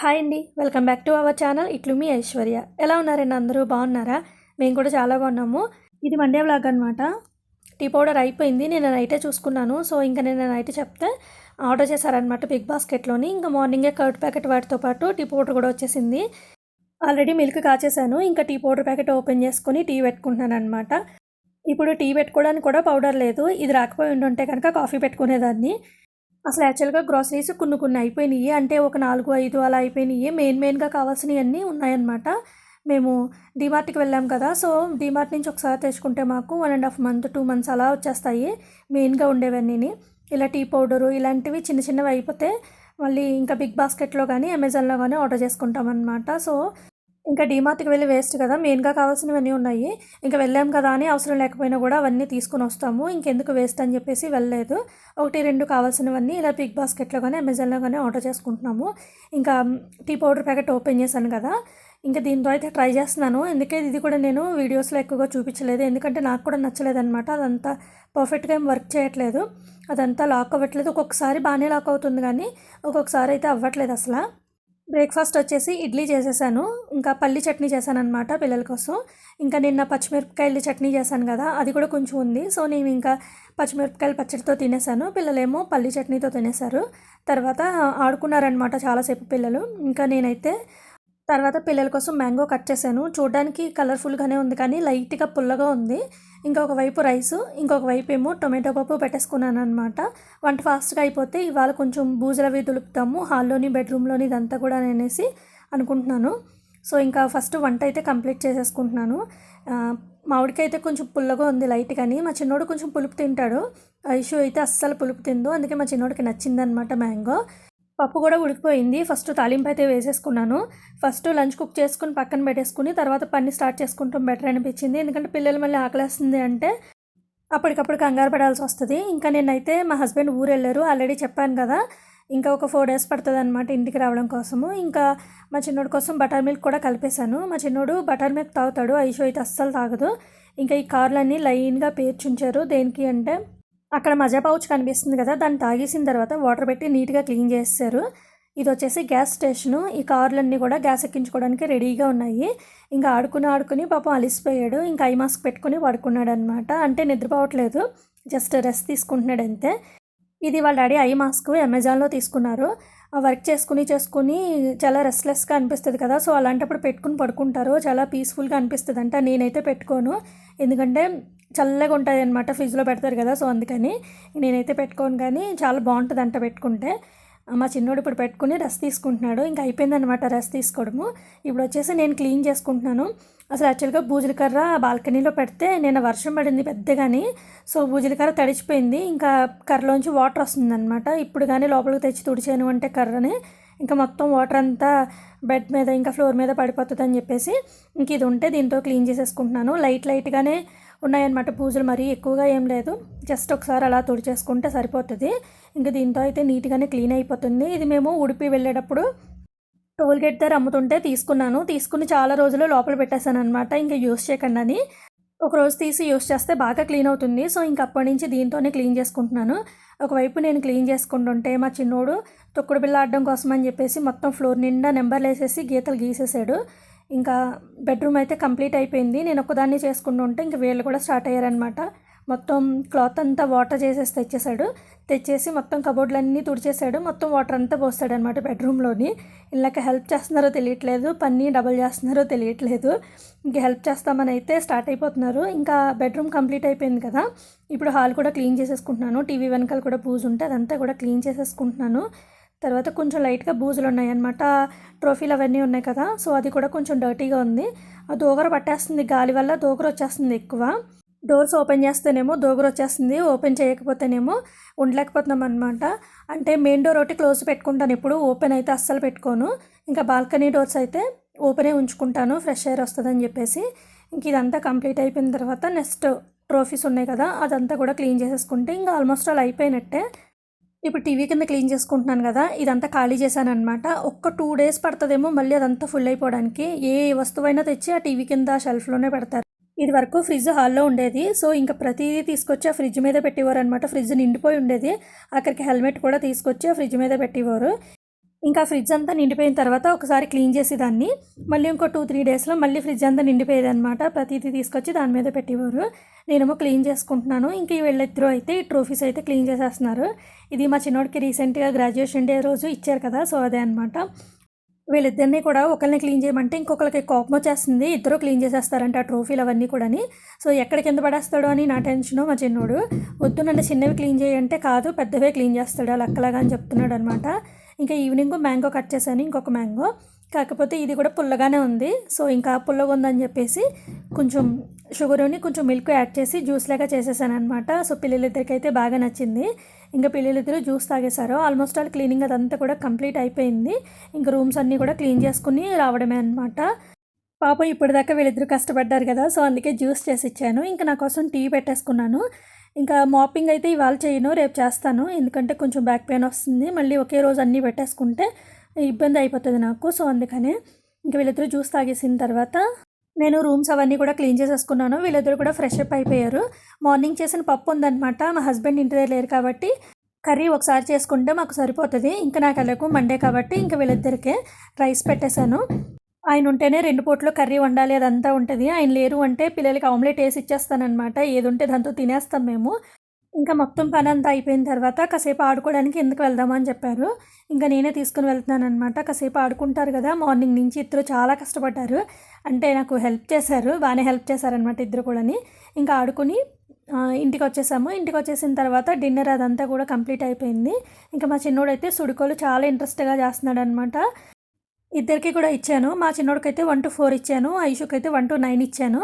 Hi అండి. Welcome back to our channel. ఇట్లు మీ ఐశ్వర్య. ఎలా ఉన్నారండి అందరూ? బాగున్నారా? మేము కూడా చాలా బాగున్నాము. ఇది మండే వ్లాగ్ అనమాట టీ పౌడర్ అయిపోయింది. నేను నైటే చూసుకున్నాను. సో ఇంకా నేను నైట్ చెప్తే ఆర్డర్ చేశారనమాట బిగ్ బాస్కెట్లోని. ఇంకా మార్నింగే కర్డ్ ప్యాకెట్ వాటితో పాటు టీ పౌడర్ కూడా వచ్చేసింది. ఆల్రెడీ మిల్క్ కాచేసాను ఇంకా టీ పౌడర్ ప్యాకెట్ ఓపెన్ చేసుకొని టీ పెట్టుకుంటున్నాను అనమాట ఇప్పుడు టీ పెట్టుకోవడానికి కూడా పౌడర్ లేదు. ఇది రాకపోయి ఉండుంటే కనుక కాఫీ పెట్టుకునేదాన్ని. అసలు యాక్చువల్గా గ్రాసరీస్ కొన్ని కొన్ని అయిపోయినాయి అంటే ఒక నాలుగు ఐదు అలా అయిపోయినాయి మెయిన్ మెయిన్గా కావాల్సినవి అన్నీ ఉన్నాయన్నమాట. మేము డిమార్ట్కి వెళ్ళాం కదా. సో డిమార్ట్ నుంచి ఒకసారి తెచ్చుకుంటే మాకు one and half month two months అలా వచ్చేస్తాయి. మెయిన్గా ఉండేవన్నీ ఇలా టీ పౌడరు ఇలాంటివి చిన్న చిన్నవి అయిపోతే మళ్ళీ ఇంకా బిగ్ బాస్కెట్లో కానీ అమెజాన్లో కానీ ఆర్డర్ చేసుకుంటాం అనమాట సో ఇంకా డీమార్ట్కి వెళ్ళి వేస్ట్ కదా మెయిన్గా కావాల్సినవన్నీ ఉన్నాయి. ఇంకా వెళ్ళాం కదా అని అవసరం లేకపోయినా కూడా అవన్నీ తీసుకొని వస్తాము. ఇంకెందుకు వేస్ట్ అని చెప్పేసి వెళ్ళలేదు. ఒకటి రెండు కావాల్సినవన్నీ ఇలా బిగ్ బాస్కెట్లో కానీ అమెజాన్లో కానీ ఆర్డర్ చేసుకుంటున్నాము. ఇంకా టీ పౌడర్ ప్యాకెట్ ఓపెన్ చేశాను కదా ఇంకా దీంతో అయితే ట్రై చేస్తున్నాను. ఎందుకంటే ఇది కూడా నేను వీడియోస్లో ఎక్కువగా చూపించలేదు. ఎందుకంటే నాకు కూడా నచ్చలేదు అనమాట అదంతా పర్ఫెక్ట్గా ఏం వర్క్ చేయట్లేదు. అదంతా లాక్ అవ్వట్లేదు. ఒక్కొక్కసారి బాగానే లాక్ అవుతుంది కానీ ఒక్కొక్కసారి అయితే అవ్వట్లేదు అసలు. బ్రేక్ఫాస్ట్ వచ్చేసి ఇడ్లీ చేసేసాను. ఇంకా పల్లి చట్నీ చేశాను అనమాట పిల్లల కోసం. ఇంకా నిన్న పచ్చిమిరపకాయలు చట్నీ చేశాను కదా అది కూడా కొంచెం ఉంది. సో నేను ఇంకా పచ్చిమిరపకాయలు పచ్చడితో తినేసాను. పిల్లలేమో పల్లి చట్నీతో తినేశారు. తర్వాత ఆడుకున్నారనమాట చాలాసేపు పిల్లలు. ఇంకా నేనైతే తర్వాత పిల్లల కోసం మ్యాంగో కట్ చేశాను. చూడడానికి కలర్ఫుల్గానే ఉంది కానీ లైట్గా పుల్లగా ఉంది. ఇంకొక వైపు రైస్ ఇంకొక వైపు ఏమో టొమాటో పప్పు పెట్టేసుకున్నాను అనమాట వంట ఫాస్ట్గా అయిపోతే ఇవాళ కొంచెం బూజులవి దులుపుతాము. హాల్లోని బెడ్రూమ్లోని ఇదంతా కూడా అనేసి అనుకుంటున్నాను. సో ఇంకా ఫస్ట్ వంట అయితే కంప్లీట్ చేసేసుకుంటున్నాను. మామిడికి అయితే కొంచెం పుల్లగా ఉంది లైట్ కానీ మా చిన్నోడు కొంచెం పులుపు తింటాడు. ఐషు అయితే అస్సలు పులుపు తిందు. అందుకే మా చిన్నోడికి నచ్చిందనమాట మ్యాంగో. పప్పు కూడా ఉడికిపోయింది. ఫస్ట్ తాలింపు అయితే వేసేసుకున్నాను. ఫస్ట్ లంచ్ కుక్ చేసుకుని పక్కన పెట్టేసుకుని తర్వాత పని స్టార్ట్ చేసుకుంటాం బెటర్ అనిపించింది. ఎందుకంటే పిల్లలు మళ్ళీ ఆకలేస్తుంది అంటే అప్పటికప్పుడు కంగారు పడాల్సి వస్తుంది. ఇంకా నేనైతే మా హస్బెండ్ ఊరు వెళ్ళారు ఆల్రెడీ చెప్పాను కదా ఇంకా ఒక ఫోర్ డేస్ పడుతుంది అనమాట ఇంటికి రావడం కోసము. ఇంకా మా చిన్నోడి కోసం బటర్ మిల్క్ కూడా కలిపేశాను. మా చిన్నోడు బటర్ మిల్క్ తాగుతాడు. ఐషో అయితే అస్సలు తాగదు. ఇంకా ఈ కార్లన్నీ లైన్గా పేర్చుంచారు. దేనికి అంటే అక్కడ మజా పౌచ్ కనిపిస్తుంది కదా దాన్ని తాగేసిన తర్వాత వాటర్ పెట్టి నీట్గా క్లీన్ చేస్తారు ఇది వచ్చేసి గ్యాస్ స్టేషను. ఈ కార్లన్నీ కూడా గ్యాస్ ఎక్కించుకోవడానికి రెడీగా ఉన్నాయి. ఇంకా ఆడుకుని ఆడుకుని పాపం అలిసిపోయాడు. ఇంకా ఐ మాస్క్ పెట్టుకుని పడుకున్నాడు అనమాట అంటే నిద్రపోవట్లేదు. జస్ట్ రెస్ట్ తీసుకుంటున్నాడు అంతే. ఇది వాళ్ళ డాడీ ఐ మాస్క్ అమెజాన్లో తీసుకున్నారు. వర్క్ చేసుకుని చేసుకుని చాలా రెస్ట్లెస్గా అనిపిస్తుంది కదా. సో అలాంటప్పుడు పెట్టుకుని పడుకుంటారు. చాలా పీస్ఫుల్గా అనిపిస్తుంది అంట నేనైతే పెట్టుకోను. ఎందుకంటే చల్లగా ఉంటుంది అనమాట ఫ్రిడ్జ్లో పెడతారు కదా. సో అందుకని నేనైతే పెట్టుకోను. కానీ చాలా బాగుంటుంది అంట పెట్టుకుంటే. మా చిన్నోడు ఇప్పుడు పెట్టుకుని రెస్ట్ తీసుకుంటున్నాడు. ఇంకా అయిపోయిందనమాట రెస్ట్ తీసుకోవడము. ఇప్పుడు వచ్చేసి నేను క్లీన్ చేసుకుంటున్నాను. అసలు యాక్చువల్గా బూజుల కర్ర బాల్కనీలో పెడితే నేను వర్షం పడింది పెద్దగాని. సో బూజుల కర్ర తడిచిపోయింది. ఇంకా కర్రలోంచి వాటర్ వస్తుందన్నమాట. ఇప్పుడు కానీ లోపలికి తెచ్చి తుడిచాను అంటే కర్రని. ఇంకా మొత్తం వాటర్ అంతా బెడ్ మీద ఇంకా ఫ్లోర్ మీద పడిపోతుంది అని చెప్పేసి ఇంక ఇది ఉంటే దీంతో క్లీన్ చేసేసుకుంటున్నాను. లైట్ లైట్గానే ఉన్నాయన్నమాట పూజలు మరీ ఎక్కువగా ఏం లేదు. జస్ట్ ఒకసారి అలా తుడిచేసుకుంటే సరిపోతుంది. ఇంకా దీంతో అయితే నీట్గానే క్లీన్ అయిపోతుంది. ఇది మేము ఉడిపి వెళ్ళేటప్పుడు టోల్గేట్ దగ్గర అమ్ముతుంటే తీసుకున్నాను. తీసుకుని చాలా రోజులు లోపల పెట్టేశాను అనమాట ఇంకా యూస్ చేయకండి అని. ఒక రోజు తీసి యూస్ చేస్తే బాగా క్లీన్ అవుతుంది. సో ఇంక అప్పటి నుంచి దీంతోనే క్లీన్ చేసుకుంటున్నాను. ఒకవైపు నేను క్లీన్ చేసుకుంటుంటే మా చిన్నోడు తొక్కుడు బిల్ల ఆడడం కోసం అని చెప్పేసి మొత్తం ఫ్లోర్ నిండా నెంబర్లు వేసేసి గీతలు గీసేసాడు. ఇంకా బెడ్రూమ్ అయితే కంప్లీట్ అయిపోయింది. నేను ఒకదాన్ని చేసుకుంటుంటే ఇంక వీళ్ళు కూడా స్టార్ట్ అయ్యారనమాట మొత్తం క్లాత్ అంతా వాటర్ చేసేసి తెచ్చేసాడు. తెచ్చేసి మొత్తం కబోర్డ్లన్నీ తుడిచేసాడు. మొత్తం వాటర్ అంతా పోస్తాడు అనమాట బెడ్రూమ్లోని. ఇలాగ హెల్ప్ చేస్తున్నారో తెలియట్లేదు. పని డబల్ చేస్తున్నారో తెలియట్లేదు. ఇంక హెల్ప్ చేస్తామని అయితే స్టార్ట్ అయిపోతున్నారు. ఇంకా బెడ్రూమ్ కంప్లీట్ అయిపోయింది కదా. ఇప్పుడు హాల్ కూడా క్లీన్ చేసేసుకుంటున్నాను. టీవీ వెనకాల కూడా బూజు ఉంటే అదంతా కూడా క్లీన్ చేసేసుకుంటున్నాను. తర్వాత కొంచెం లైట్గా బూజులు ఉన్నాయి అనమాట ట్రోఫీలు అవన్నీ ఉన్నాయి కదా. సో అది కూడా కొంచెం డర్టీగా ఉంది. ఆ దోగర పట్టేస్తుంది గాలి వల్ల. దోగర వచ్చేస్తుంది ఎక్కువ. డోర్స్ ఓపెన్ చేస్తేనేమో దోగురు వచ్చేస్తుంది ఓపెన్ చేయకపోతేనేమో ఉండలేకపోతున్నాం అనమాట అంటే మెయిన్ డోర్ ఒకటి క్లోజ్ పెట్టుకుంటాను ఎప్పుడు ఓపెన్ అయితే అస్సలు పెట్టుకోను. ఇంకా బాల్కనీ డోర్స్ అయితే ఓపెనే ఉంచుకుంటాను ఫ్రెష్ ఎయిర్ వస్తుందని చెప్పేసి. ఇంక ఇదంతా కంప్లీట్ అయిపోయిన తర్వాత నెక్స్ట్ ట్రోఫీస్ ఉన్నాయి కదా అదంతా కూడా క్లీన్ చేసేసుకుంటే ఇంకా ఆల్మోస్ట్ ఆల్ అయిపోయినట్టే. ఇప్పుడు టీవీ కింద క్లీన్ చేసుకుంటున్నాను కదా ఇదంతా ఖాళీ చేశాను అనమాట ఒక్క టూ డేస్ పడుతుందేమో మళ్ళీ అదంతా ఫుల్ అయిపోవడానికి. ఏ వస్తువైనా తెచ్చి ఆ టీవీ కింద షెల్ఫ్లోనే పెడతారు. ఇది వరకు ఫ్రిడ్జ్ హాల్లో ఉండేది. సో ఇంకా ప్రతిదీ తీసుకొచ్చి ఆ ఫ్రిడ్జ్ మీద పెట్టేవారు అనమాట ఫ్రిడ్జ్ నిండిపోయి ఉండేది. అక్కడికి హెల్మెట్ కూడా తీసుకొచ్చి ఆ ఫ్రిడ్జ్ మీద పెట్టేవారు. ఇంకా ఫ్రిడ్జ్ అంతా నిండిపోయిన తర్వాత ఒకసారి క్లీన్ చేసేదాన్ని. మళ్ళీ ఇంకో టూ త్రీ డేస్లో మళ్ళీ ఫ్రిడ్జ్ అంతా నిండిపోయేది అనమాట ప్రతిదీ తీసుకొచ్చి దాని మీద పెట్టేవారు. నేనేమో క్లీన్ చేసుకుంటున్నాను. ఇంక ఈ వీళ్ళిద్దరూ అయితే ఈ ట్రోఫీస్ అయితే క్లీన్ చేసేస్తున్నారు. ఇది మా చిన్నోడికి రీసెంట్గా గ్రాడ్యుయేషన్ డే రోజు ఇచ్చారు కదా. సో అదే అనమాట వీళ్ళిద్దరినీ కూడా ఒకరిని క్లీన్ చేయమంటే ఇంకొకరికి కోపం వచ్చేస్తుంది. ఇద్దరు క్లీన్ చేసేస్తారంట ఆ ట్రోఫీలు అవన్నీ కూడాని. సో ఎక్కడ కింద పడేస్తాడో అని నా టెన్షను మా చిన్నోడు. వద్దు నన్ను చిన్నవి క్లీన్ చేయంటే కాదు పెద్దవే క్లీన్ చేస్తాడు అలా అక్కలాగా అని చెప్తున్నాడు అనమాట. ఇంకా ఈవినింగ్ మ్యాంగో కట్ చేశాను ఇంకొక మ్యాంగో. కాకపోతే ఇది కూడా పుల్లగానే ఉంది. సో ఇంకా పుల్లగా ఉందని చెప్పేసి కొంచెం షుగర్ని కొంచెం మిల్క్ యాడ్ చేసి జ్యూస్ లాగా చేసేసాను అనమాట సో పిల్లలిద్దరికి అయితే బాగా నచ్చింది. ఇంకా పిల్లలిద్దరూ జ్యూస్ తాగేశారు. ఆల్మోస్ట్ ఆల్ క్లీనింగ్ అదంతా కూడా కంప్లీట్ అయిపోయింది. ఇంకా రూమ్స్ అన్నీ కూడా క్లీన్ చేసుకుని రావడమే అనమాట పాపం ఇప్పటిదాకా వీళ్ళిద్దరు కష్టపడ్డారు కదా సో అందుకే జ్యూస్ చేసి ఇచ్చాను. ఇంకా నా కోసం టీ పెట్టేసుకున్నాను. ఇంకా మాపింగ్ అయితే ఇవాళ చేయను రేపు చేస్తాను. ఎందుకంటే కొంచెం బ్యాక్ పెయిన్ వస్తుంది. మళ్ళీ ఒకే రోజు అన్నీ పెట్టేసుకుంటే ఇబ్బంది అయిపోతుంది నాకు. సో అందుకనే ఇంకా వీళ్ళిద్దరూ జ్యూస్ తాగేసిన తర్వాత నేను రూమ్స్ అవన్నీ కూడా క్లీన్ చేసేసుకున్నాను. వీళ్ళిద్దరు కూడా ఫ్రెష్ అప్ అయిపోయారు. మార్నింగ్ చేసిన పప్పు ఉందనమాట మా హస్బెండ్ ఇంటి దగ్గర లేరు కాబట్టి కర్రీ ఒకసారి చేసుకుంటే మాకు సరిపోతుంది. ఇంకా నాకు వెళ్ళకు మండే కాబట్టి ఇంకా వీళ్ళిద్దరికే రైస్ పెట్టేశాను. ఆయన ఉంటేనే రెండు పూట్లు కర్రీ వండాలి అదంతా ఉంటుంది. ఆయన లేరు అంటే పిల్లలకి ఆమ్లెట్ వేసి ఇచ్చేస్తానమాట ఏది ఉంటే దాంతో తినేస్తాం మేము. ఇంకా మొత్తం పని అంతా అయిపోయిన తర్వాత కాసేపు ఆడుకోవడానికి ఎందుకు వెళ్దామని చెప్పారు. ఇంకా నేనే తీసుకుని వెళ్తున్నాను అనమాట కాసేపు ఆడుకుంటారు కదా మార్నింగ్ నుంచి ఇద్దరు చాలా కష్టపడ్డారు. అంటే నాకు హెల్ప్ చేశారు బాగానే హెల్ప్ చేశారనమాట ఇద్దరు కూడాని. ఇంకా ఆడుకుని ఇంటికి వచ్చేసాము. ఇంటికి వచ్చేసిన తర్వాత డిన్నర్ అదంతా కూడా కంప్లీట్ అయిపోయింది. ఇంకా మా చిన్నోడైతే సుడుకోలు చాలా ఇంట్రెస్ట్గా చేస్తున్నాడు అనమాట ఇద్దరికి కూడా ఇచ్చాను. మా చిన్నోడికైతే వన్ టు ఫోర్ ఇచ్చాను. ఐషుకైతే అయితే వన్ టు నైన్ ఇచ్చాను.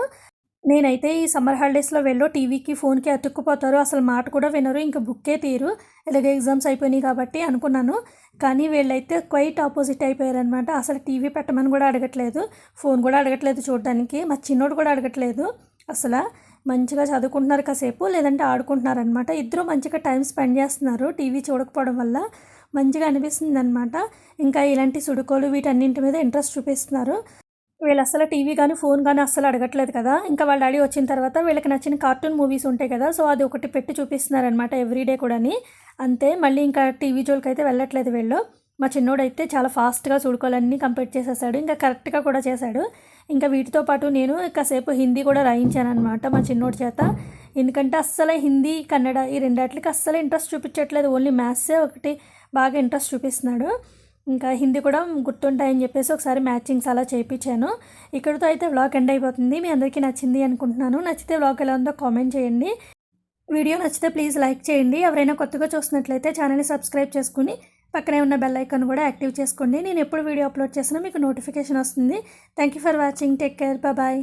నేనైతే ఈ సమ్మర్ హాలిడేస్లో వెళ్ళో టీవీకి ఫోన్కి అతుక్కుపోతారు అసలు మాట కూడా వినరు. ఇంకా బుక్కే తీరు. ఇలాగ ఎగ్జామ్స్ అయిపోయినాయి కాబట్టి అనుకున్నాను. కానీ వీళ్ళైతే క్వైట్ ఆపోజిట్ అయిపోయారనమాట అసలు టీవీ పెట్టమని కూడా అడగట్లేదు. ఫోన్ కూడా అడగట్లేదు చూడడానికి. మా చిన్నోడు కూడా అడగట్లేదు. అసలు మంచిగా చదువుకుంటున్నారు కాసేపు లేదంటే ఆడుకుంటున్నారు అనమాట ఇద్దరు మంచిగా టైం స్పెండ్ చేస్తున్నారు టీవీ చూడకపోవడం వల్ల. మంచిగా అనిపిస్తుంది అనమాట ఇంకా ఇలాంటి సుడుకోలు వీటన్నింటి మీద ఇంట్రెస్ట్ చూపిస్తున్నారు. వీళ్ళు అసలు టీవీ కానీ ఫోన్ కానీ అస్సలు అడగట్లేదు కదా. ఇంకా వాళ్ళ డాడీ వచ్చిన తర్వాత వీళ్ళకి నచ్చిన కార్టూన్ మూవీస్ ఉంటాయి కదా. సో అది ఒకటి పెట్టి చూపిస్తున్నారనమాట ఎవ్రీడే కూడాని. అంతే మళ్ళీ ఇంకా టీవీ జోలికి అయితే వెళ్ళట్లేదు వీళ్ళు. మా చిన్నోడైతే చాలా ఫాస్ట్గా చూడుకోవాలన్నీ కంప్లీట్ చేసేసాడు. ఇంకా కరెక్ట్గా కూడా చేశాడు. ఇంకా వీటితో పాటు నేను కాసేపు హిందీ కూడా రాయించాను అనమాట మా చిన్నోడి చేత. ఎందుకంటే అస్సలు హిందీ కన్నడ ఈ రెండాటికి అస్సలు ఇంట్రెస్ట్ చూపించట్లేదు. ఓన్లీ మ్యాథ్సే ఒకటి బాగా ఇంట్రెస్ట్ చూపిస్తున్నాడు. ఇంకా హిందీ కూడా గుర్తుంటాయని చెప్పేసి ఒకసారి మ్యాచింగ్స్ అలా చేయించాను. ఇక్కడితో అయితే వ్లాగ్ ఎండ్ అయిపోతుంది. మీ అందరికీ నచ్చింది అనుకుంటున్నాను. నచ్చితే వ్లాగ్ ఎలా ఉందో కామెంట్ చేయండి. వీడియో నచ్చితే ప్లీజ్ లైక్ చేయండి. ఎవరైనా కొత్తగా చూసినట్లయితే ఛానల్ని సబ్స్క్రైబ్ చేసుకుని పక్కనే ఉన్న బెల్ ఐకాన్ కూడా యాక్టివ్ చేసుకోండి. నేను ఎప్పుడు వీడియో అప్లోడ్ చేసినా మీకు నోటిఫికేషన్ వస్తుంది. Thank you for watching take care bye